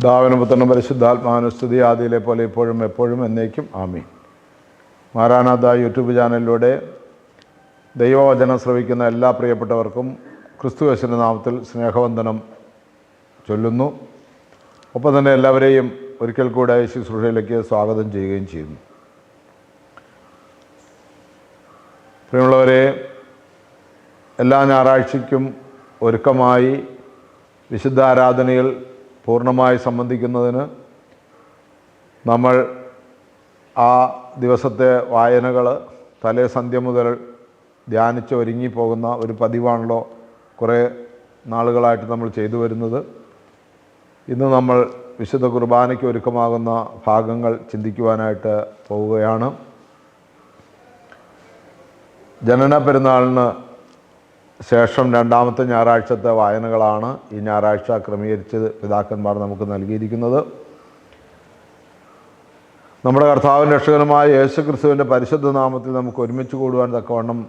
ദാവനും പുത്രനും പരിശുദ്ധാത്മാനുസ്തുതി ആദിയിലെ പോലെ ഇപ്പോഴും എപ്പോഴും എന്നേക്കും ആമീൻ. മാരാനാഥ യൂട്യൂബ് ചാനലിലൂടെ ദൈവവചനം ശ്രവിക്കുന്ന എല്ലാ പ്രിയപ്പെട്ടവർക്കും ക്രിസ്തുവേശന്റെ നാമത്തിൽ സ്നേഹവന്ദനം ചൊല്ലുന്നു. ഒപ്പം തന്നെ എല്ലാവരെയും ഒരിക്കൽ കൂടെ ശുശ്രൂഷയിലേക്ക് സ്വാഗതം ചെയ്യുകയും ചെയ്യുന്നു. പ്രിയമുള്ളവരെ എല്ലാ ഞായറാഴ്ചയ്ക്കും ഒരുക്കമായി വിശുദ്ധ ആരാധനയിൽ പൂർണമായി സംബന്ധിക്കുന്നതിന് നമ്മൾ ആ ദിവസത്തെ വായനകൾ തലേ സന്ധ്യ മുതൽ ധ്യാനിച്ച് ഒരുങ്ങി പോകുന്ന ഒരു പതിവാണല്ലോ കുറേ നാളുകളായിട്ട് നമ്മൾ ചെയ്തു വരുന്നത്. ഇന്ന് നമ്മൾ വിശുദ്ധ കുർബാനയ്ക്ക് ഒരുക്കമാകുന്ന ഭാഗങ്ങൾ ചിന്തിക്കുവാനായിട്ട് പോവുകയാണ്. ജനന പെരുന്നാളിന് ശേഷം രണ്ടാമത്തെ ഞായറാഴ്ചത്തെ വായനകളാണ് ഈ ഞായറാഴ്ച ക്രമീകരിച്ച് പിതാക്കന്മാർ നമുക്ക് നൽകിയിരിക്കുന്നത്. നമ്മുടെ കർത്താവിന്റെ രക്ഷകനുമായ യേശു ക്രിസ്തുവിന്റെ പരിശുദ്ധ നാമത്തിൽ നമുക്ക് ഒരുമിച്ച് കൂടുവാൻ തക്കവണ്ണം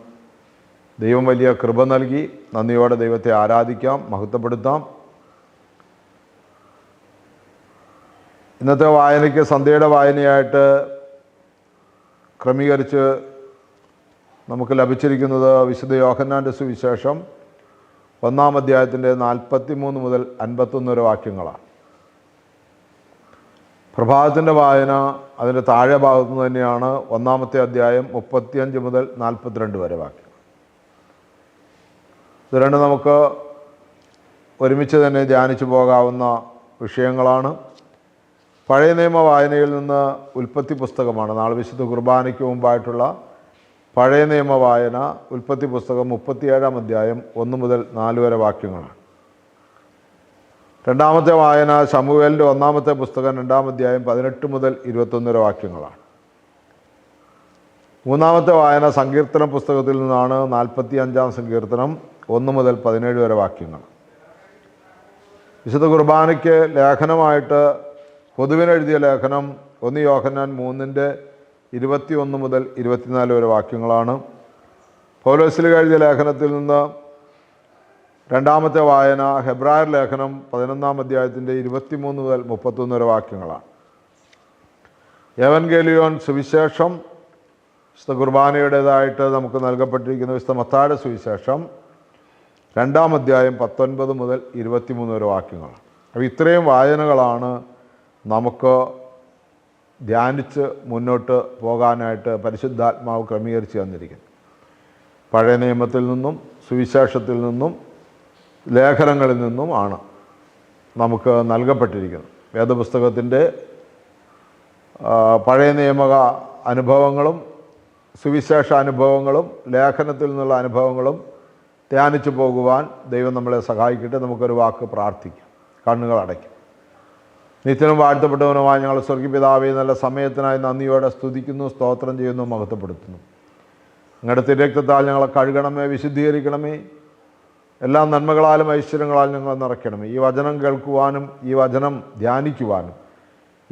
ദൈവം വലിയ കൃപ നൽകി. നന്ദിയോടെ ദൈവത്തെ ആരാധിക്കാം മഹത്വപ്പെടുത്താം. ഇന്നത്തെ വായനയ്ക്ക് സന്ധ്യയുടെ വായനയായിട്ട് ക്രമീകരിച്ച് നമുക്ക് ലഭിച്ചിരിക്കുന്നത് വിശുദ്ധ യോഹന്നാന്റെ സുവിശേഷം ഒന്നാം അധ്യായത്തിന്റെ നാൽപ്പത്തി മൂന്ന് മുതൽ അൻപത്തൊന്ന് വരെ വാക്യങ്ങളാണ്. പ്രഭാതത്തിന്റെ വായന അതിന്റെ താഴെ ഭാഗത്തു നിന്ന് തന്നെയാണ് ഒന്നാമത്തെ അധ്യായം മുപ്പത്തിയഞ്ച് മുതൽ നാൽപ്പത്തിരണ്ട് വരെ വാക്യം ഇത് രണ്ട് നമുക്ക് ഒരുമിച്ച് തന്നെ ധ്യാനിച്ചു പോകാവുന്ന വിഷയങ്ങളാണ്. പഴയ നിയമ വായനയിൽ നിന്ന് ഉൽപ്പത്തി പുസ്തകമാണ്. നാളെ വിശുദ്ധ കുർബാനയ്ക്ക് മുമ്പായിട്ടുള്ള പഴയ നിയമ വായന ഉൽപ്പത്തി പുസ്തകം മുപ്പത്തിയേഴാം അധ്യായം ഒന്ന് മുതൽ നാല് വരെ വാക്യങ്ങളാണ്. രണ്ടാമത്തെ വായന ശമുവേലിന്റെ ഒന്നാമത്തെ പുസ്തകം രണ്ടാം അധ്യായം പതിനെട്ട് മുതൽ ഇരുപത്തൊന്ന് വരെ വാക്യങ്ങളാണ്. മൂന്നാമത്തെ വായന സങ്കീർത്തന പുസ്തകത്തിൽ നിന്നാണ് നാൽപ്പത്തി അഞ്ചാം സങ്കീർത്തനം ഒന്ന് മുതൽ പതിനേഴ് വരെ വാക്യങ്ങൾ. വിശുദ്ധ കുർബാനയ്ക്ക് ലേഖനമായിട്ട് പൊതുവിനെഴുതിയ ലേഖനം ഒന്ന് യോഹന്നാൻ മൂന്നിന്റെ ഇരുപത്തി ഒന്ന് മുതൽ ഇരുപത്തിനാല് വരെ വാക്യങ്ങളാണ്. പൗലോസിൽ എഴുതിയ ലേഖനത്തിൽ നിന്ന് രണ്ടാമത്തെ വായന ഹെബ്രായർ ലേഖനം പതിനൊന്നാം അധ്യായത്തിന്റെ ഇരുപത്തിമൂന്ന് മുതൽ മുപ്പത്തൊന്ന് വരെ വാക്യങ്ങളാണ്. യവൻഗേലിയോൻ സുവിശേഷം വിശുദ്ധ കുർബാനയുടേതായിട്ട് നമുക്ക് നൽകപ്പെട്ടിരിക്കുന്ന വിശുദ്ധ മത്തായുടെ സുവിശേഷം രണ്ടാം അധ്യായം പത്തൊൻപത് മുതൽ ഇരുപത്തിമൂന്ന് വരെ വാക്യങ്ങളാണ്. അപ്പോൾ ഇത്രയും വായനകളാണ് നമുക്ക് ധ്യാനിച്ച് മുന്നോട്ട് പോകാനായിട്ട് പരിശുദ്ധാത്മാവ് ക്രമീകരിച്ച് തന്നിരിക്കുന്നു. പഴയ നിയമത്തിൽ നിന്നും സുവിശേഷത്തിൽ നിന്നും ലേഖനങ്ങളിൽ നിന്നും ആണ് നമുക്ക് നൽകപ്പെട്ടിരിക്കുന്നത്. വേദപുസ്തകത്തിന്റെ പഴയ നിയമക അനുഭവങ്ങളും സുവിശേഷ അനുഭവങ്ങളും ലേഖനത്തിൽ നിന്നുള്ള അനുഭവങ്ങളും ധ്യാനിച്ചു പോകുവാൻ ദൈവം നമ്മളെ സഹായിക്കട്ടെ. നമുക്കൊരു വാക്ക് പ്രാർത്ഥിക്കാം. കണ്ണുകൾ അടയ്ക്കും. നിത്യനും വാഴ്ത്തപ്പെട്ടവനുമായി ഞങ്ങൾ സ്വർഗീപിതാവെ നല്ല സമയത്തിനായി നന്ദിയോടെ സ്തുതിക്കുന്നു സ്തോത്രം ചെയ്യുന്നു മഹത്വപ്പെടുത്തുന്നു. നിങ്ങളുടെ തിരക്തത്താൽ ഞങ്ങളെ കഴുകണമേ വിശുദ്ധീകരിക്കണമേ. എല്ലാ നന്മകളാലും ഐശ്വര്യങ്ങളാലും ഞങ്ങളെ നിറയ്ക്കണമേ. ഈ വചനം കേൾക്കുവാനും ഈ വചനം ധ്യാനിക്കുവാനും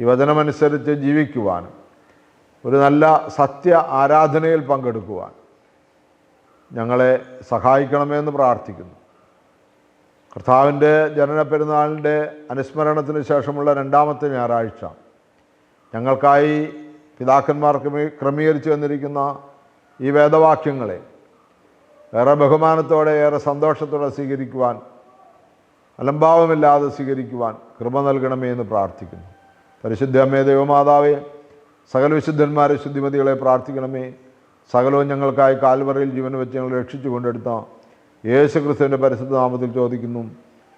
ഈ വചനമനുസരിച്ച് ജീവിക്കുവാനും ഒരു നല്ല സത്യ ആരാധനയിൽ പങ്കെടുക്കുവാൻ ഞങ്ങളെ സഹായിക്കണമെന്ന് പ്രാർത്ഥിക്കുന്നു. കർത്താവിന്റെ ജനന പെരുന്നാളിന്റെ അനുസ്മരണത്തിന് ശേഷമുള്ള രണ്ടാമത്തെ ഞായറാഴ്ച. ഞങ്ങൾക്കായി പിതാക്കന്മാർ ക്രമീ- ക്രമീകരിച്ചു വന്നിരിക്കുന്ന ഈ വേദവാക്യങ്ങളെ ഏറെ ബഹുമാനത്തോടെ ഏറെ സന്തോഷത്തോടെ സ്വീകരിക്കുവാൻ അലംഭാവമില്ലാതെ സ്വീകരിക്കുവാൻ കൃപ നൽകണമേ എന്ന് പ്രാർത്ഥിക്കുന്നു. പരിശുദ്ധ അമ്മേ ദൈവമാതാവേ സകല വിശുദ്ധന്മാരെ ശുദ്ധിമതികളെ പ്രാർത്ഥിക്കണമേ. സകലവും ഞങ്ങൾക്കായി കാൽവറയിൽ ജീവൻ വെച്ച് ഞങ്ങൾ രക്ഷിച്ചു കൊണ്ടെടുത്ത യേശു ക്രിസ്തുവിന്റെ പരിശുദ്ധ നാമത്തിൽ ചോദിക്കുന്നു.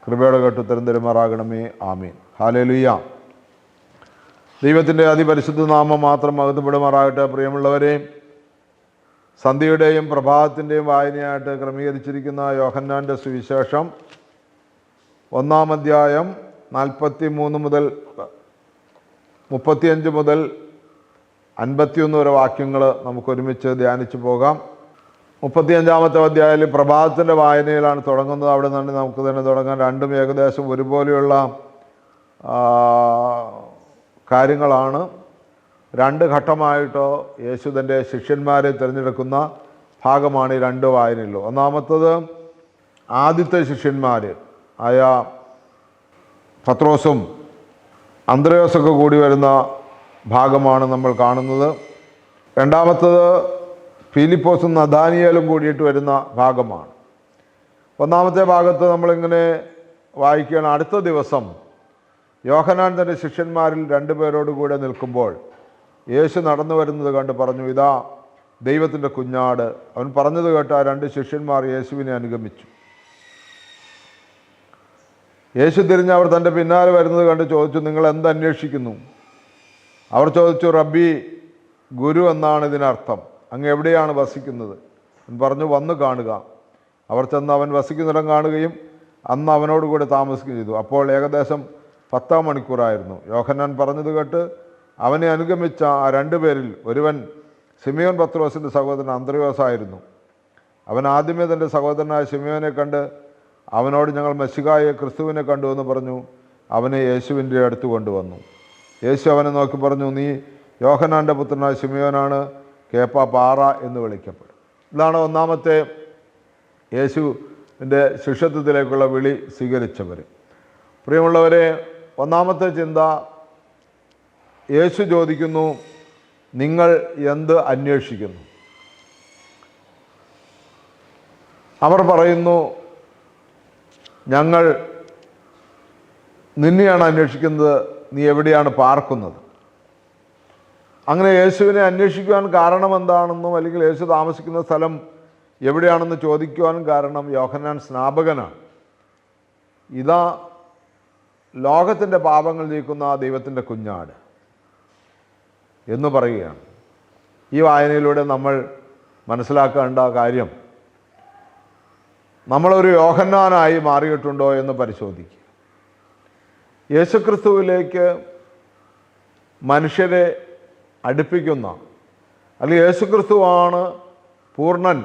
കൃപയുടെ കേട്ട് ഉത്തരം തരുമാറാകണമേ. ആമീൻ. ഹാലേലുയ്യ ദൈവത്തിന്റെ അതിപരിശുദ്ധ നാമം മാത്രം അകത്തുപെടുമാറാകട്ടെ പ്രിയമുള്ളവരെ. സന്ധ്യയുടെയും പ്രഭാതത്തിന്റെയും വായനയായിട്ട് ക്രമീകരിച്ചിരിക്കുന്ന യോഹന്നാന്റെ സുവിശേഷം ഒന്നാം അധ്യായം നാൽപ്പത്തി മൂന്ന് മുതൽ മുപ്പത്തിയഞ്ച് മുതൽ അൻപത്തിയൊന്ന് വരെ വാക്യങ്ങൾ നമുക്കൊരുമിച്ച് ധ്യാനിച്ചു പോകാം. മുപ്പത്തിയഞ്ചാമത്തെ അധ്യായത്തിൽ പ്രഭാതത്തിന്റെ വായനയിലാണ് തുടങ്ങുന്നത്. അവിടെ നിന്ന് നമുക്ക് തന്നെ തുടങ്ങാൻ രണ്ടും ഏകദേശം ഒരുപോലെയുള്ള കാര്യങ്ങളാണ്. രണ്ട് ഘട്ടമായിട്ടോ യേശു തന്റെ ശിഷ്യന്മാരെ തിരഞ്ഞെടുക്കുന്ന ഭാഗമാണ് ഈ രണ്ട് വായനയിലും ഒന്നാമത്തത് ആദ്യത്തെ ശിഷ്യന്മാർ ആയ പത്രോസും അന്ത്രയോസൊക്കെ കൂടി വരുന്ന ഭാഗമാണ് നമ്മൾ കാണുന്നത്. രണ്ടാമത്തത് ഫിലിപ്പോസും നദാനിയലും കൂടിയിട്ട് വരുന്ന ഭാഗമാണ്. ഒന്നാമത്തെ ഭാഗത്ത് നമ്മളിങ്ങനെ വായിക്കുകയാണ്. അടുത്ത ദിവസം യോഹനാൻ തന്റെ ശിഷ്യന്മാരിൽ രണ്ടുപേരോട് കൂടെ നിൽക്കുമ്പോൾ യേശു നടന്നു വരുന്നത് കണ്ട് പറഞ്ഞു ഇതാ ദൈവത്തിന്റെ കുഞ്ഞാട്. അവൻ പറഞ്ഞത് കേട്ട് ആ രണ്ട് ശിഷ്യന്മാർ യേശുവിനെ അനുഗമിച്ചു. യേശു തിരിഞ്ഞ് അവർ തന്റെ പിന്നാലെ വരുന്നത് കണ്ട് ചോദിച്ചു നിങ്ങൾ എന്ത് അന്വേഷിക്കുന്നു? അവർ ചോദിച്ചു റബ്ബി ഗുരു എന്നാണ് ഇതിനർത്ഥം. അങ്ങ് എവിടെയാണ് വസിക്കുന്നത് പറഞ്ഞു വന്ന് കാണുക. അവർ ചെന്ന് അവൻ വസിക്കുന്നിടം കാണുകയും അന്ന് അവനോട് കൂടെ താമസിക്കുകയും ചെയ്തു. അപ്പോൾ ഏകദേശം പത്താം മണിക്കൂറായിരുന്നു. യോഹന്നാൻ പറഞ്ഞത് കേട്ട് അവനെ അനുഗമിച്ച ആ രണ്ടുപേരിൽ ഒരുവൻ സിമിയോൻ പത്രോസിന്റെ സഹോദരൻ അന്ത്രയോസായിരുന്നു. അവൻ ആദ്യമേ തന്റെ സഹോദരനായ സിമിയോനെ കണ്ട് അവനോട് ഞങ്ങൾ മെസ്സികായെ ക്രിസ്തുവിനെ കണ്ടു എന്ന് പറഞ്ഞു അവനെ യേശുവിന്റെ അടുത്ത് കൊണ്ടുവന്നു. യേശു അവനെ നോക്കി പറഞ്ഞു നീ യോഹനാന്റെ പുത്രനായ സിമിയോനാണ്. കേപ്പ പാറ എന്ന് വിളിക്കപ്പെടും. ഇതാണ് ഒന്നാമത്തെ യേശുവിന്റെ ശിഷ്യത്വത്തിലേക്കുള്ള വിളി സ്വീകരിച്ചവർ. പ്രിയമുള്ളവരെ ഒന്നാമത്തെ ചിന്ത യേശു ചോദിക്കുന്നു നിങ്ങൾ എന്ത് അന്വേഷിക്കുന്നു? അവർ പറയുന്നു ഞങ്ങൾ നിന്നെയാണ് അന്വേഷിക്കുന്നത് നീ എവിടെയാണ് പാർക്കുന്നത്? അങ്ങനെ യേശുവിനെ അന്വേഷിക്കുവാൻ കാരണം എന്താണെന്നും അല്ലെങ്കിൽ യേശു താമസിക്കുന്ന സ്ഥലം എവിടെയാണെന്ന് ചോദിക്കുവാൻ കാരണം യോഹന്നാൻ സ്നാപകനാണ്. ഇതാ ലോകത്തിന്റെ പാപങ്ങൾ നീക്കുന്ന ആ ദൈവത്തിന്റെ കുഞ്ഞാട് എന്ന് പറയുകയാണ്. ഈ വായനയിലൂടെ നമ്മൾ മനസ്സിലാക്കേണ്ട കാര്യം നമ്മളൊരു യോഹന്നാനായി മാറിയിട്ടുണ്ടോ എന്ന് പരിശോധിക്കുക. യേശുക്രിസ്തുവിലേക്ക് മനുഷ്യരെ അടുപ്പിക്കുന്ന അല്ലെങ്കിൽ യേശുക്രിസ്തുവാണ് പൂർണൻ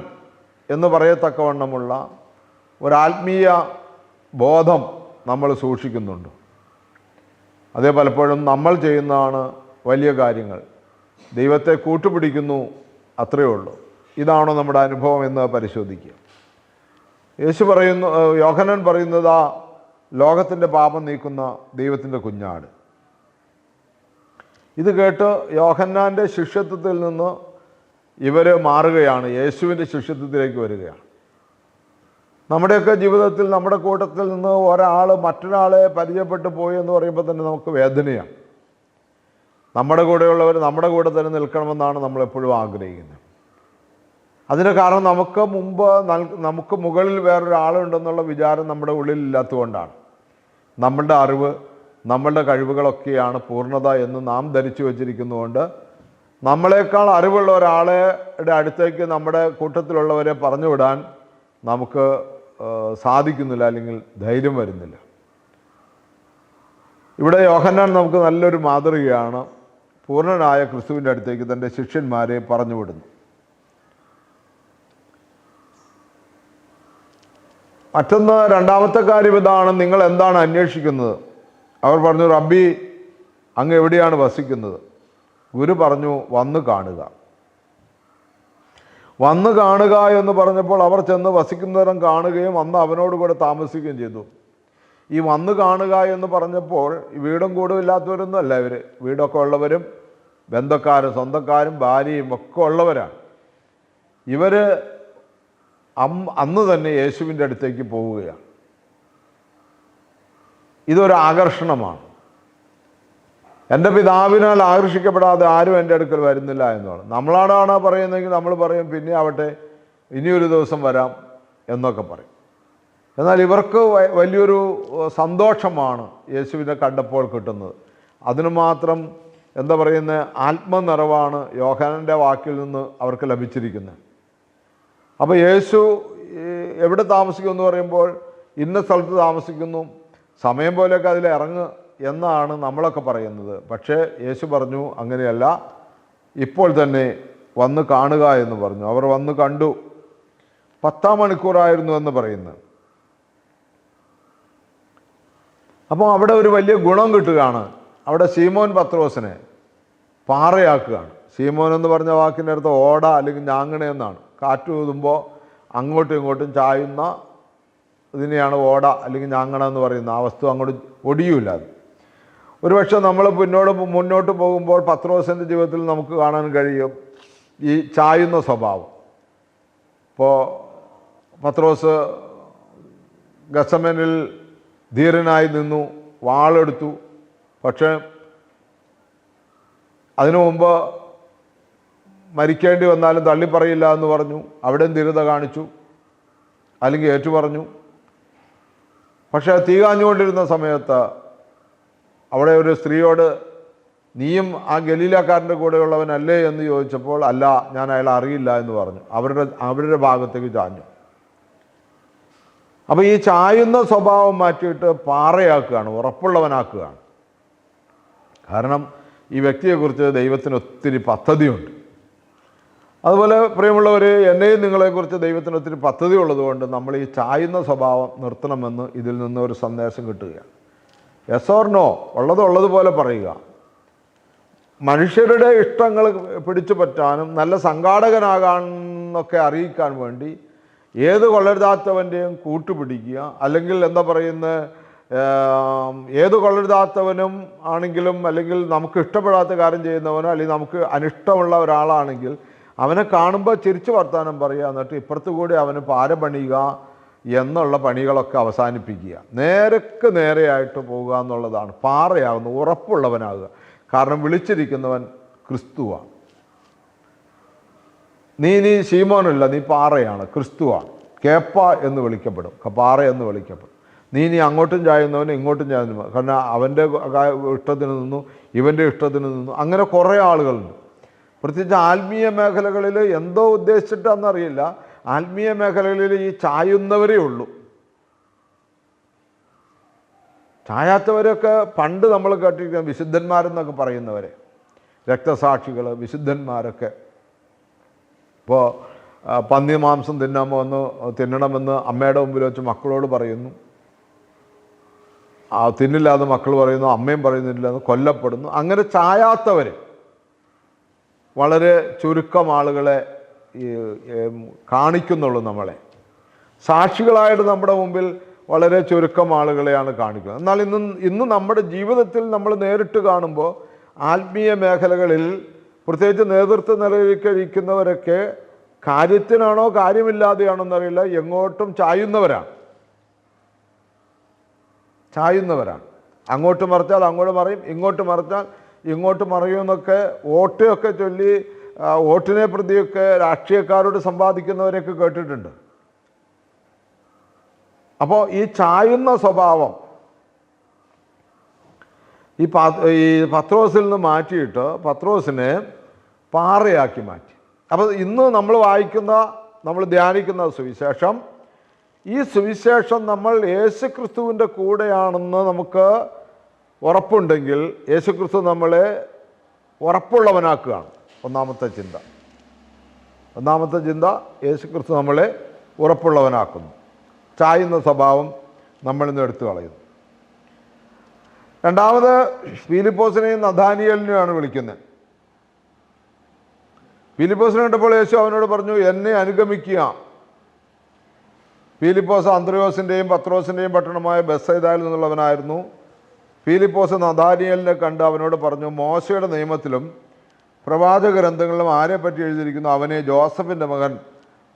എന്ന് പറയത്തക്കവണ്ണമുള്ള ഒരാത്മീയ ബോധം നമ്മൾ സൂക്ഷിക്കുന്നുണ്ട്. അതേ പലപ്പോഴും നമ്മൾ ചെയ്യുന്നതാണ് വലിയ കാര്യങ്ങൾ. ദൈവത്തെ കൂട്ടുപിടിക്കുന്നു അത്രയേ ഉള്ളൂ. ഇതാണോ നമ്മുടെ അനുഭവം എന്ന് പരിശോധിക്കുക. യേശു പറയുന്നു യോഹനൻ പറയുന്നത് ലോകത്തിന്റെ പാപം നീക്കുന്ന ദൈവത്തിന്റെ കുഞ്ഞാട്. ഇത് കേട്ട് യോഹന്നാന്റെ ശിഷ്യത്വത്തിൽ നിന്ന് ഇവർ മാറുകയാണ് യേശുവിന്റെ ശിഷ്യത്വത്തിലേക്ക് വരികയാണ്. നമ്മുടെയൊക്കെ ജീവിതത്തിൽ നമ്മുടെ കൂട്ടത്തിൽ നിന്ന് ഒരാൾ മറ്റൊരാളെ പരിചയപ്പെട്ടു പോയി എന്ന് പറയുമ്പോൾ തന്നെ നമുക്ക് വേദനയാണ്. നമ്മുടെ കൂടെയുള്ളവർ നമ്മുടെ കൂടെ തന്നെ നിൽക്കണമെന്നാണ് നമ്മളെപ്പോഴും ആഗ്രഹിക്കുന്നത്. അതിന് കാരണം നമുക്ക് മുമ്പ് നമുക്ക് മുകളിൽ വേറൊരാളുണ്ടെന്നുള്ള വിചാരം നമ്മുടെ ഉള്ളിൽ ഇല്ലാത്തതുകൊണ്ടാണ് നമ്മളുടെ അറിവ് നമ്മളുടെ കഴിവുകളൊക്കെയാണ് പൂർണത എന്ന് നാം ധരിച്ചു വച്ചിരിക്കുന്നതുകൊണ്ട് നമ്മളെക്കാൾ അറിവുള്ള ഒരാളുടെ അടുത്തേക്ക് നമ്മുടെ കൂട്ടത്തിലുള്ളവരെ പറഞ്ഞു വിടാൻ നമുക്ക് സാധിക്കുന്നില്ല അല്ലെങ്കിൽ ധൈര്യം വരുന്നില്ല. ഇവിടെ യോഹന്നാൻ നമുക്ക് നല്ലൊരു മാതൃകയാണ് പൂർണനായ ക്രിസ്തുവിന്റെ അടുത്തേക്ക് തന്റെ ശിഷ്യന്മാരെ പറഞ്ഞു വിടുന്നു മറ്റൊന്ന് രണ്ടാമത്തെ കാര്യം ഇതാണ് നിങ്ങൾ എന്താണ് അന്വേഷിക്കുന്നത്? അവർ പറഞ്ഞു റബ്ബി അങ്ങ് എവിടെയാണ് വസിക്കുന്നത്? ഗുരു പറഞ്ഞു വന്ന് കാണുക. വന്ന് കാണുക എന്ന് പറഞ്ഞപ്പോൾ അവർ ചെന്ന് വസിക്കുന്നതരം കാണുകയും അന്ന് അവനോട് കൂടെ താമസിക്കുകയും ചെയ്തു. ഈ വന്ന് കാണുക എന്ന് പറഞ്ഞപ്പോൾ വീടും കൂടും ഇല്ലാത്തവരൊന്നും അല്ല ഇവർ വീടൊക്കെ ഉള്ളവരും ബന്ധക്കാരും സ്വന്തക്കാരും ഭാര്യയും ഒക്കെ ഉള്ളവരാണ്. ഇവർ അന്ന് തന്നെ യേശുവിന്റെ അടുത്തേക്ക് പോവുകയാണ്. ഇതൊരു ആകർഷണമാണ്. എന്റെ പിതാവിനാൽ ആകർഷിക്കപ്പെടാതെ ആരും എന്റെ അടുക്കൽ വരുന്നില്ല എന്നാണ് നമ്മളാടാണ് പറയുന്നതെങ്കിൽ നമ്മൾ പറയും പിന്നെ ആവട്ടെ ഇനിയൊരു ദിവസം വരാം എന്നൊക്കെ പറയും. എന്നാൽ ഇവർക്ക് വലിയൊരു സന്തോഷമാണ് യേശുവിനെ കണ്ടപ്പോൾ കിട്ടുന്നത്. അതിനു മാത്രം എന്താ പറയുന്ന ആത്മനിറവാണ് യോഹാനന്റെ വാക്കിൽ നിന്ന് അവർക്ക് ലഭിച്ചിരിക്കുന്നത്. അപ്പോൾ യേശു എവിടെ താമസിക്കും എന്ന് പറയുമ്പോൾ ഇന്ന സ്ഥലത്ത് താമസിക്കുന്നു സമയം പോലെയൊക്കെ അതിൽ ഇറങ്ങ് എന്നാണ് നമ്മളൊക്കെ പറയുന്നത്. പക്ഷേ യേശു പറഞ്ഞു അങ്ങനെയല്ല ഇപ്പോൾ തന്നെ വന്ന് കാണുക എന്ന് പറഞ്ഞു. അവർ വന്ന് കണ്ടു. പത്താം മണിക്കൂറായിരുന്നു എന്ന് പറയുന്നു. അപ്പോൾ അവിടെ ഒരു വലിയ ഗുണം കിട്ടുകയാണ്. അവിടെ സീമോൻ പത്രോസിനെ പാറയാക്കുകയാണ്. സീമോൻ എന്ന് പറഞ്ഞ വാക്കിന്റെ അടുത്ത് ഓട അല്ലെങ്കിൽ ഞാങ്ങണ എന്നാണ്. കാറ്റ് ഊതുമ്പോൾ അങ്ങോട്ടും ഇങ്ങോട്ടും ചായുന്ന ഇതിനെയാണ് ഓട അല്ലെങ്കിൽ ഞാങ്ങണ എന്ന് പറയുന്നത്. ആ വസ്തു അങ്ങോട്ട് ഒടിയൂല അത്. ഒരുപക്ഷെ നമ്മൾ പിന്നോട് മുന്നോട്ട് പോകുമ്പോൾ പത്രോസിന്റെ ജീവിതത്തിൽ നമുക്ക് കാണാൻ കഴിയും ഈ ചായുന്ന സ്വഭാവം. ഇപ്പോൾ പത്രോസ് ഗസമനിൽ ധീരനായി നിന്നു വാളെടുത്തു. പക്ഷേ അതിനു മുമ്പ് മരിക്കേണ്ടി വന്നാലും തള്ളിപ്പറയില്ല എന്ന് പറഞ്ഞു. അവിടെയും ധീരത കാണിച്ചു. അല്ലെങ്കിൽ ഏറ്റു പറഞ്ഞു പക്ഷേ തീ കാഞ്ഞുകൊണ്ടിരുന്ന സമയത്ത് അവിടെ ഒരു സ്ത്രീയോട് നീയും ആ ഗലീലക്കാരന്റെ കൂടെയുള്ളവനല്ലേ? എന്ന് ചോദിച്ചപ്പോൾ അല്ല ഞാൻ അയാളെ അറിയില്ല എന്ന് പറഞ്ഞു. അവരുടെ അവരുടെ ഭാഗത്തേക്ക് ചാഞ്ഞു. അപ്പോൾ ഈ ചായുന്ന സ്വഭാവം മാറ്റിയിട്ട് പാറയാക്കുകയാണ് ഉറപ്പുള്ളവനാക്കുകയാണ്. കാരണം ഈ വ്യക്തിയെക്കുറിച്ച് ദൈവത്തിന് ഒത്തിരി പദ്ധതിയുണ്ട്. അതുപോലെ പ്രിയമുള്ളവർ എന്നെയും നിങ്ങളെക്കുറിച്ച് ദൈവത്തിന് ഒത്തിരി പദ്ധതി ഉള്ളതുകൊണ്ട് നമ്മൾ ഈ ചായുന്ന സ്വഭാവം നിർത്തണമെന്ന് ഇതിൽ നിന്ന് ഒരു സന്ദേശം കിട്ടുകയാണ്. എസ് ഓർ നോ ഉള്ളത് ഉള്ളതുപോലെ പറയുക. മനുഷ്യരുടെ ഇഷ്ടങ്ങൾ പിടിച്ചു പറ്റാനും നല്ല സംഘാടകനാകാനൊക്കെ അറിയിക്കാൻ വേണ്ടി ഏത് കൊള്ളരുതാത്തവന്റെയും കൂട്ടുപിടിക്കുക. അല്ലെങ്കിൽ എന്താ പറയുന്ന ഏത് കൊള്ളരുതാത്തവനും ആണെങ്കിലും അല്ലെങ്കിൽ നമുക്ക് ഇഷ്ടപ്പെടാത്ത കാര്യം ചെയ്യുന്നവനോ അല്ലെങ്കിൽ നമുക്ക് അനിഷ്ടമുള്ള ഒരാളാണെങ്കിൽ അവനെ കാണുമ്പോൾ ചിരിച്ചു വർത്താനം പറയുക എന്നിട്ട് ഇപ്പുറത്തു കൂടി അവന് പാര പണിയുക എന്നുള്ള പണികളൊക്കെ അവസാനിപ്പിക്കുക. നേരക്ക് നേരെയായിട്ട് പോവുക എന്നുള്ളതാണ്. പാറയാകുന്നു ഉറപ്പുള്ളവനാകുക. കാരണം വിളിച്ചിരിക്കുന്നവൻ ക്രിസ്തുവാണ് നീ നീ ശീമോനല്ല നീ പാറയാണ് ക്രിസ്തുവാണ് കേപ്പ എന്ന് വിളിക്കപ്പെടും. പാറ എന്ന് വിളിക്കപ്പെടും. നീ നീ അങ്ങോട്ടും ചായുന്നവന് ഇങ്ങോട്ടും ചായുന്നവൻ കാരണം അവന്റെ ഇഷ്ടത്തിന് നിന്നു ഇവന്റെ ഇഷ്ടത്തിന് നിന്നു. അങ്ങനെ കുറേ ആളുകളുണ്ട്. പ്രത്യേകിച്ച് ആത്മീയ മേഖലകളിൽ എന്തോ ഉദ്ദേശിച്ചിട്ടാണെന്നറിയില്ല ആത്മീയ മേഖലകളിൽ ഈ ചായുന്നവരേ ഉള്ളൂ. ചായാത്തവരൊക്കെ പണ്ട് നമ്മൾ കേട്ടിരിക്കുന്ന വിശുദ്ധന്മാരെന്നൊക്കെ പറയുന്നവരെ. രക്തസാക്ഷികൾ വിശുദ്ധന്മാരൊക്കെ. ഇപ്പോൾ പന്നി മാംസം തിന്നാമോ എന്ന് തിന്നണമെന്ന് അമ്മയുടെ മുമ്പിൽ വെച്ച് മക്കളോട് പറയുന്നു. തിന്നില്ലാതെ മക്കൾ പറയുന്നു അമ്മയും പറയുന്നില്ല എന്ന് കൊല്ലപ്പെടുന്നു. അങ്ങനെ ചായാത്തവർ വളരെ ചുരുക്കം ആളുകളെ കാണിക്കുന്നുള്ളൂ നമ്മളെ. സാക്ഷികളായിട്ട് നമ്മുടെ മുമ്പിൽ വളരെ ചുരുക്കം ആളുകളെയാണ് കാണിക്കുന്നത്. എന്നാൽ ഇന്ന് ഇന്ന് നമ്മുടെ ജീവിതത്തിൽ നമ്മൾ നേരിട്ട് കാണുമ്പോൾ ആത്മീയ മേഖലകളിൽ പ്രത്യേകിച്ച് നേതൃത്വ നിലയിലേക്കിരിക്കുന്നവരൊക്കെ കാര്യത്തിനാണോ കാര്യമില്ലാതെയാണോ എന്നറിയില്ല എങ്ങോട്ടും ചായുന്നവരാണ്. ചായുന്നവരാണ്. അങ്ങോട്ട് മറിച്ചാൽ അങ്ങോട്ട് മറിയും ഇങ്ങോട്ട് മറിച്ചാൽ ഇങ്ങോട്ട് മറിയുമെന്നൊക്കെ വോട്ടൊക്കെ ചൊല്ലി വോട്ടിനെ പ്രതിയൊക്കെ രാഷ്ട്രീയക്കാരോട് സമ്പാദിക്കുന്നവരെയൊക്കെ കേട്ടിട്ടുണ്ട്. അപ്പോൾ ഈ ചായുന്ന സ്വഭാവം ഈ ഈ പത്രോസിൽ നിന്ന് മാറ്റിയിട്ട് പത്രോസിനെ പാറയാക്കി മാറ്റി. അപ്പോൾ ഇന്ന് നമ്മൾ വായിക്കുന്ന നമ്മൾ ധ്യാനിക്കുന്ന സുവിശേഷം ഈ സുവിശേഷം നമ്മൾ യേശുക്രിസ്തുവിന്റെ കൂടെയാണെന്ന് നമുക്ക് ഉറപ്പുണ്ടെങ്കിൽ യേശുക്രിസ്തു നമ്മളെ ഉറപ്പുള്ളവനാക്കുകയാണ്. ഒന്നാമത്തെ ചിന്ത. ഒന്നാമത്തെ ചിന്ത യേശുക്രിസ്തു നമ്മളെ ഉറപ്പുള്ളവനാക്കുന്നു. ചായുന്ന സ്വഭാവം നമ്മളിൽ നിന്ന് എടുത്തു കളയുന്നു. രണ്ടാമത് ഫിലിപ്പോസിനെയും നദാനിയലിനെയാണ് വിളിക്കുന്നത്. ഫിലിപ്പോസിനെ കണ്ടപ്പോൾ യേശു അവനോട് പറഞ്ഞു എന്നെ അനുഗമിക്കുക. ഫിലിപ്പോസ് അന്ത്രയോസിന്റെയും പത്രോസിന്റെയും പട്ടണമായ ബെസ്സൈദായിൽ നിന്നുള്ളവനായിരുന്നു. ഫിലിപ്പോസ് നദാനിയലിനെ കണ്ട് അവനോട് പറഞ്ഞു മോശയുടെ നിയമത്തിലും പ്രവാചക ഗ്രന്ഥങ്ങളിലും ആരെപ്പറ്റി എഴുതിയിരിക്കുന്നു? അവനെ ജോസഫിന്റെ മകൻ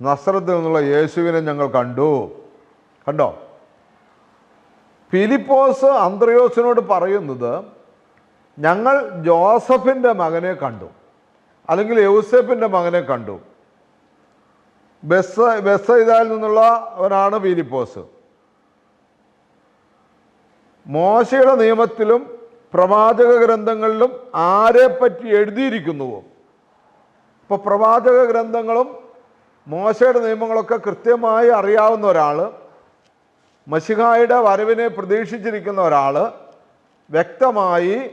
നസ്രത്തിൽ നിന്നുള്ള യേശുവിനെ ഞങ്ങൾ കണ്ടു. കണ്ടോ? ഫിലിപ്പോസ് അന്ത്രയോസിനോട് പറയുന്നത് ഞങ്ങൾ ജോസഫിന്റെ മകനെ കണ്ടു അല്ലെങ്കിൽ യൗസഫിന്റെ മകനെ കണ്ടു. ബെസ് നിന്നുള്ള നിന്നുള്ളവനാണ് ഫിലിപ്പോസ്. മോശയുടെ നിയമത്തിലും പ്രവാചക ഗ്രന്ഥങ്ങളിലും ആരെപ്പറ്റി എഴുതിയിരിക്കുന്നുവോ? ഇപ്പോൾ പ്രവാചക ഗ്രന്ഥങ്ങളും മോശയുടെ നിയമങ്ങളൊക്കെ കൃത്യമായി അറിയാവുന്ന ഒരാൾ മഷിഹായുടെ വരവിനെ പ്രതീക്ഷിച്ചിരിക്കുന്ന ഒരാൾ വ്യക്തമായി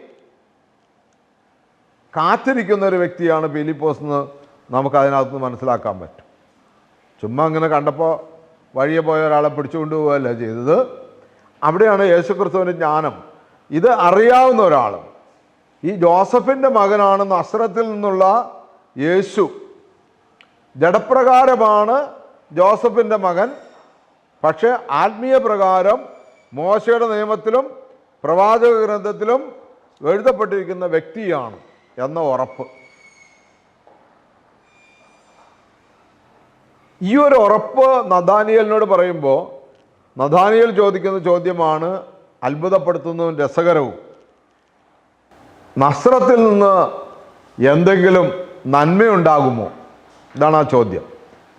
കാത്തിരിക്കുന്ന ഒരു വ്യക്തിയാണ് ഫിലിപ്പോസ് എന്ന് നമുക്ക് അതിനകത്ത് മനസ്സിലാക്കാൻ പറ്റും. ചുമ്മാ അങ്ങനെ കണ്ടപ്പോൾ വഴിയെ പോയ ഒരാളെ പിടിച്ചുകൊണ്ട് പോവുകയല്ല ചെയ്തത്. അവിടെയാണ് യേശുക്രിസ്തുവിന്റെ ജ്ഞാനം. ഇത് അറിയാവുന്ന ഒരാൾ ഈ ജോസഫിന്റെ മകനാണ് നസ്രത്തിൽ നിന്നുള്ള യേശു. ജഡപ്രകാരമാണ് ജോസഫിന്റെ മകൻ. പക്ഷേ ആത്മീയ പ്രകാരം മോശയുടെ നിയമത്തിലും പ്രവാചക ഗ്രന്ഥത്തിലും എഴുതപ്പെട്ടിരിക്കുന്ന വ്യക്തിയാണ് എന്ന ഉറപ്പ്. ഈ ഒരു ഉറപ്പ് നദാനിയലിനോട് പറയുമ്പോൾ നദാനിയൽ ചോദിക്കുന്ന ചോദ്യമാണ് അത്ഭുതപ്പെടുത്തുന്നതും രസകരവും. നസ്രത്തിൽ നിന്ന് എന്തെങ്കിലും നന്മയുണ്ടാകുമോ? ഇതാണ് ആ ചോദ്യം.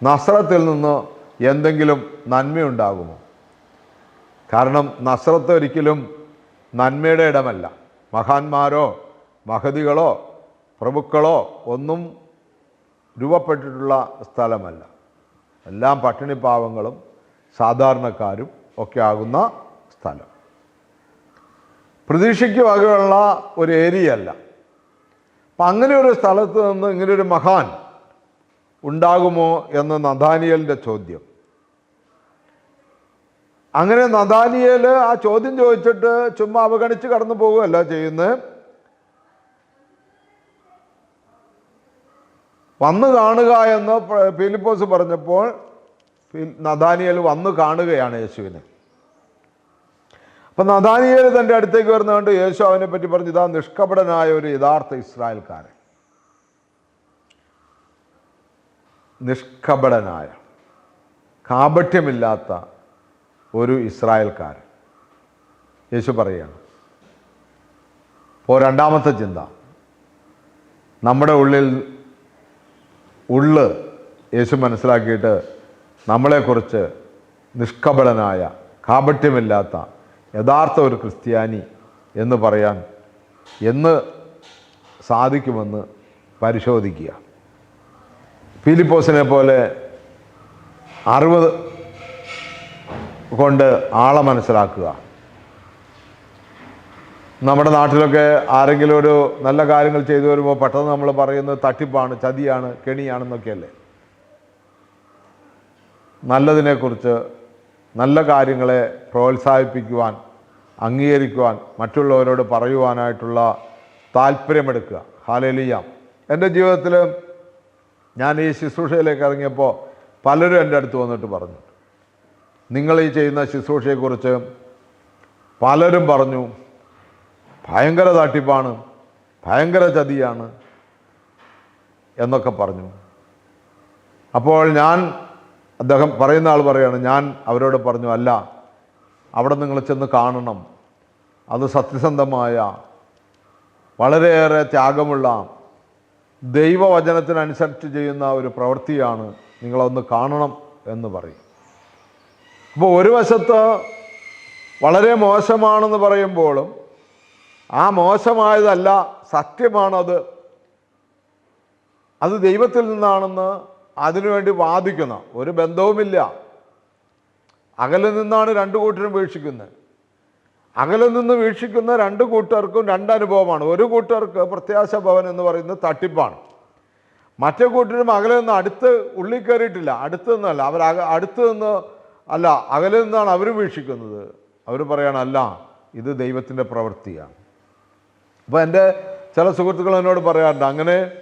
നസ്രത്തിൽ നിന്ന് എന്തെങ്കിലും നന്മയുണ്ടാകുമോ? കാരണം നസ്രത്ത് ഒരിക്കലും നന്മയുടെ ഇടമല്ല. മഹാന്മാരോ മഹതികളോ പ്രഭുക്കളോ ഒന്നും രൂപപ്പെട്ടിട്ടുള്ള സ്ഥലമല്ല. എല്ലാം പട്ടിണിപ്പാവങ്ങളും സാധാരണക്കാരും ഒക്കെ ആകുന്ന സ്ഥലം. പ്രതീക്ഷയ്ക്ക് വകയുള്ള ഒരു ഏരിയ അല്ല. അപ്പം അങ്ങനെ ഒരു സ്ഥലത്ത് നിന്ന് ഇങ്ങനെ ഒരു മഹാൻ ഉണ്ടാകുമോ എന്ന് നദാനിയലിന്റെ ചോദ്യം. അങ്ങനെ നദാനിയേൽ ആ ചോദ്യം ചോദിച്ചിട്ട് ചുമ്മാ അവഗണിച്ച് കടന്നു പോവുകയല്ല ചെയ്യുന്നത് വന്നു കാണുക എന്ന് ഫിലിപ്പോസ് പറഞ്ഞപ്പോൾ നദാനിയേൽ വന്നു കാണുകയാണ് യേശുവിനെ. അപ്പം നദാനിയൽ തന്റെ അടുത്തേക്ക് വരുന്നതുകൊണ്ട് യേശു അവനെ പറ്റി പറഞ്ഞു ഇതാ നിഷ്കപടനായ ഒരു യഥാർത്ഥ ഇസ്രായേൽക്കാരൻ. നിഷ്കപടനായ കാപഠ്യമില്ലാത്ത ഒരു ഇസ്രായേൽക്കാരൻ. യേശു പറയുകയാണ് ഇപ്പോൾ രണ്ടാമത്തെ ചിന്ത. നമ്മുടെ ഉള്ളിൽ ഉള്ള് യേശു മനസ്സിലാക്കിയിട്ട് നമ്മളെക്കുറിച്ച് നിഷ്കപടനായ കാപട്യമില്ലാത്ത യഥാർത്ഥ ഒരു ക്രിസ്ത്യാനി എന്ന് പറയാൻ എന്ന് സാധിക്കുമെന്ന് പരിശോധിക്കുക. ഫിലിപ്പോസിനെ പോലെ അറിവ് കൊണ്ട് ആളെ മനസ്സിലാക്കുക. നമ്മുടെ നാട്ടിലൊക്കെ ആരെങ്കിലും ഒരു നല്ല കാര്യങ്ങൾ ചെയ്തു വരുമ്പോൾ പെട്ടെന്ന് നമ്മൾ പറയുന്നത് തട്ടിപ്പാണ് ചതിയാണ് കെണിയാണെന്നൊക്കെയല്ലേ? നല്ലതിനെക്കുറിച്ച് നല്ല കാര്യങ്ങളെ പ്രോത്സാഹിപ്പിക്കുവാൻ അംഗീകരിക്കുവാൻ മറ്റുള്ളവരോട് പറയുവാനായിട്ടുള്ള താല്പര്യമെടുക്കുക. ഹാലലിയ. എന്റെ ജീവിതത്തിൽ ഞാൻ ഈ ശുശ്രൂഷയിലേക്ക് ഇറങ്ങിയപ്പോൾ പലരും എന്റെ അടുത്ത് വന്നിട്ട് പറഞ്ഞു. നിങ്ങൾ ഈ ചെയ്യുന്ന ശുശ്രൂഷയെക്കുറിച്ച് പലരും പറഞ്ഞു. ഭയങ്കര തട്ടിപ്പാണ് ഭയങ്കര ചതിയാണ് എന്നൊക്കെ പറഞ്ഞു. അപ്പോൾ ഞാൻ അദ്ദേഹം പറയുന്ന ആൾ പറയാണ് ഞാൻ അവരോട് പറഞ്ഞു അല്ല അവിടെ നിങ്ങൾ ചെന്ന് കാണണം. അത് സത്യസന്ധമായ വളരെയേറെ ത്യാഗമുള്ള ദൈവവചനത്തിനനുസരിച്ച് ചെയ്യുന്ന ഒരു പ്രവൃത്തിയാണ്. നിങ്ങളൊന്ന് കാണണം എന്ന് പറയും. അപ്പോൾ ഒരു വശത്ത് വളരെ മോശമാണെന്ന് പറയുമ്പോഴും ആ മോശമായതല്ല സത്യമാണത്. അത് ദൈവത്തിൽ നിന്നാണെന്ന് അതിനുവേണ്ടി വാദിക്കുന്ന ഒരു ബന്ധവുമില്ല. അകലെ നിന്നാണ് രണ്ട് കൂട്ടരും വീക്ഷിക്കുന്നത്. അകലെ നിന്ന് വീക്ഷിക്കുന്ന രണ്ട് കൂട്ടർക്കും രണ്ട് അനുഭവമാണ്. ഒരു കൂട്ടർക്ക് പ്രത്യാശ ഭവൻ എന്ന് പറയുന്നത് തട്ടിപ്പാണ്. മറ്റേ കൂട്ടരും അകലെ നിന്ന് അടുത്ത് ഉള്ളിൽ കയറിയിട്ടില്ല. അടുത്ത് നിന്നല്ല. അവർ അടുത്ത് നിന്ന് അല്ല അകലെ നിന്നാണ് അവർ വീക്ഷിക്കുന്നത്. അവർ പറയണം അല്ല ഇത് ദൈവത്തിന്റെ പ്രവൃത്തിയാണ്. അപ്പോൾ എന്റെ ചില സുഹൃത്തുക്കൾ എന്നോട് പറയാറുണ്ട് അങ്ങനെ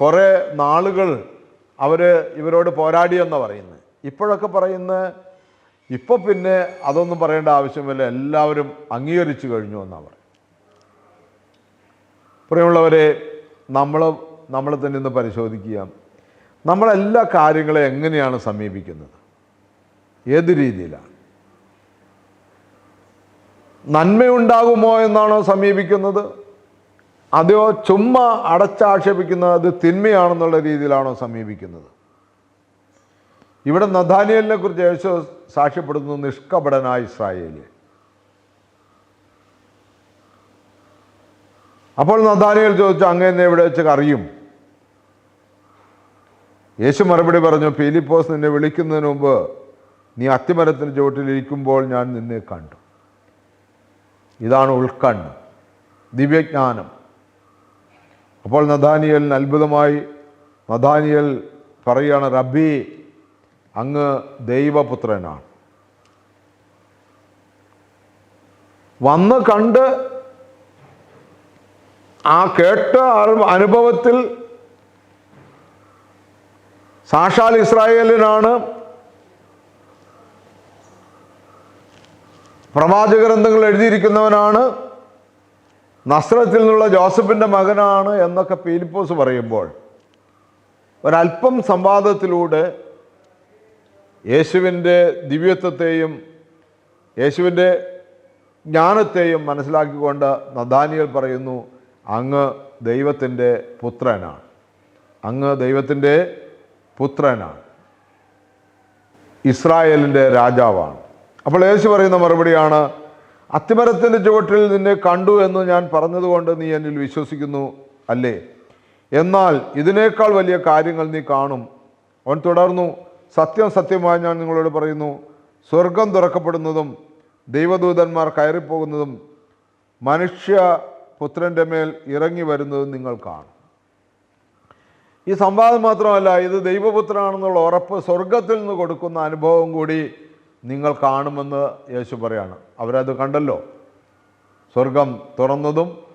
കുറേ നാളുകൾ അവർ ഇവരോട് പോരാടിയെന്നാണ് പറയുന്നത്. ഇപ്പോഴൊക്കെ പറയുന്ന ഇപ്പോൾ പിന്നെ അതൊന്നും പറയേണ്ട ആവശ്യമില്ല. എല്ലാവരും അംഗീകരിച്ചു കഴിഞ്ഞു എന്നാണ് പറയുന്നത്. പ്രിയമുള്ളവരെ നമ്മൾ നമ്മൾ തന്നെ ഒന്ന് പരിശോധിക്കുക. നമ്മളെല്ലാ കാര്യങ്ങളെ എങ്ങനെയാണ് സമീപിക്കുന്നത്? ഏത് രീതിയിലാണ്? നന്മയുണ്ടാകുമോ എന്നാണോ സമീപിക്കുന്നത്? അതോ ചുമ്മാ അടച്ചാക്ഷേപിക്കുന്നത് അത് തിന്മയാണെന്നുള്ള രീതിയിലാണോ സമീപിക്കുന്നത്? ഇവിടെ നദാനിയലിനെ കുറിച്ച് യേശു സാക്ഷ്യപ്പെടുന്നു നിഷ്കപടനായ ഇസ്രായേൽ അപ്പോൾ നദാനിയൽ ചോദിച്ചു അങ്ങനെ എവിടെ വെച്ച് അറിയും യേശു മറുപടി പറഞ്ഞു ഫിലിപ്പോസ് നിന്നെ വിളിക്കുന്നതിന് മുമ്പ് നീ അത്തിമരത്തിന് ചുവട്ടിലിരിക്കുമ്പോൾ ഞാൻ നിന്നെ കണ്ടു. ഇതാണ് ഉൾക്കണ്ണ്. ദിവ്യജ്ഞാനം. അപ്പോൾ നദാനിയലിന് അത്ഭുതമായി നദാനിയൽ പറയുകയാണ് റബ്ബി അങ്ങ് ദൈവപുത്രനാണ്. വന്ന് കണ്ട് ആ കേട്ട അനുഭവത്തിൽ സാക്ഷാൽ ഇസ്രായേലിനാണ് പ്രവാചക ഗ്രന്ഥങ്ങൾ എഴുതിയിരിക്കുന്നവനാണ്. നസ്രത്തിൽ നിന്നുള്ള ജോസഫിന്റെ മകനാണ് എന്നൊക്കെ പീലിപ്പോസ് പറയുമ്പോൾ ഒരല്പം സംവാദത്തിലൂടെ യേശുവിന്റെ ദിവ്യത്വത്തെയും യേശുവിന്റെ ജ്ഞാനത്തെയും മനസ്സിലാക്കിക്കൊണ്ട് നദാനിയൽ പറയുന്നു അങ്ങ് ദൈവത്തിന്റെ പുത്രനാണ്. അങ്ങ് ദൈവത്തിന്റെ പുത്രനാണ്. ഇസ്രായേലിന്റെ രാജാവാണ്. അപ്പോൾ യേശു പറയുന്ന മറുപടിയാണ് അത്തിമരത്തിന്റെ ചുവട്ടിൽ നിന്നെ കണ്ടു എന്ന് ഞാൻ പറഞ്ഞതുകൊണ്ട് നീ എന്നിൽ വിശ്വസിക്കുന്നു അല്ലേ? എന്നാൽ ഇതിനേക്കാൾ വലിയ കാര്യങ്ങൾ നീ കാണും. അവൻ തുടർന്നു സത്യം സത്യമായി ഞാൻ നിങ്ങളോട് പറയുന്നു. സ്വർഗം തുറക്കപ്പെടുന്നതും ദൈവദൂതന്മാർ കയറിപ്പോകുന്നതും മനുഷ്യ പുത്രന്റെ മേൽ ഇറങ്ങി വരുന്നതും നിങ്ങൾ കാണും. ഈ സംവാദം മാത്രമല്ല ഇത് ദൈവപുത്രനാണെന്നുള്ള ഉറപ്പ് സ്വർഗത്തിൽ നിന്ന് കൊടുക്കുന്ന അനുഭവം കൂടി നിങ്ങൾ കാണുമെന്ന് യേശു പറയാണ്. അവരത് കണ്ടല്ലോ. സ്വർഗം തുറന്നതും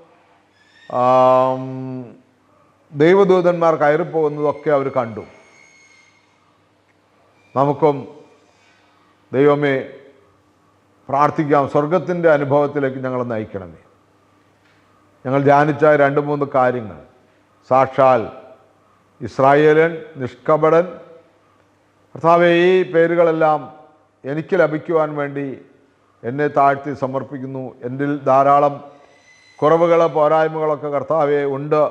ദൈവദൂതന്മാർ കയറിപ്പോകുന്നതൊക്കെ അവർ കണ്ടു. നമുക്കും ദൈവമേ പ്രാർത്ഥിക്കാം. സ്വർഗത്തിന്റെ അനുഭവത്തിലേക്ക് ഞങ്ങൾ നയിക്കണമേ. ഞങ്ങൾ ധ്യാനിച്ച രണ്ട് മൂന്ന് കാര്യങ്ങൾ. സാക്ഷാൽ ഇസ്രായേലൻ നിഷ്കപടൻ. കർത്താവെ ഈ പേരുകളെല്ലാം എനിക്ക് ലഭിക്കുവാൻ വേണ്ടി എന്നെ താഴ്ത്തി സമർപ്പിക്കുന്നു. എന്റെ ധാരാളം കുറവുകൾ പോരായ്മകളൊക്കെ കർത്താവെ ഉണ്ട്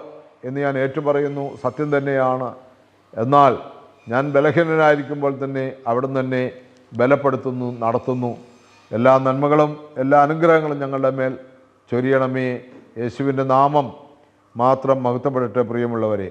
എന്ന് ഞാൻ ഏറ്റുപറയുന്നു. സത്യം തന്നെയാണ്. എന്നാൽ ഞാൻ ബലഹീനനായിരിക്കുമ്പോൾ തന്നെ അവിടുന്ന് തന്നെ ബലപ്പെടുത്തുന്നു നടത്തുന്നു. എല്ലാ നന്മകളും എല്ലാ അനുഗ്രഹങ്ങളും ഞങ്ങളുടെ മേൽ ചൊരിയണമേ. യേശുവിന്റെ നാമം മാത്രം മഹത്വപ്പെടട്ടെ പ്രിയമുള്ളവരെ.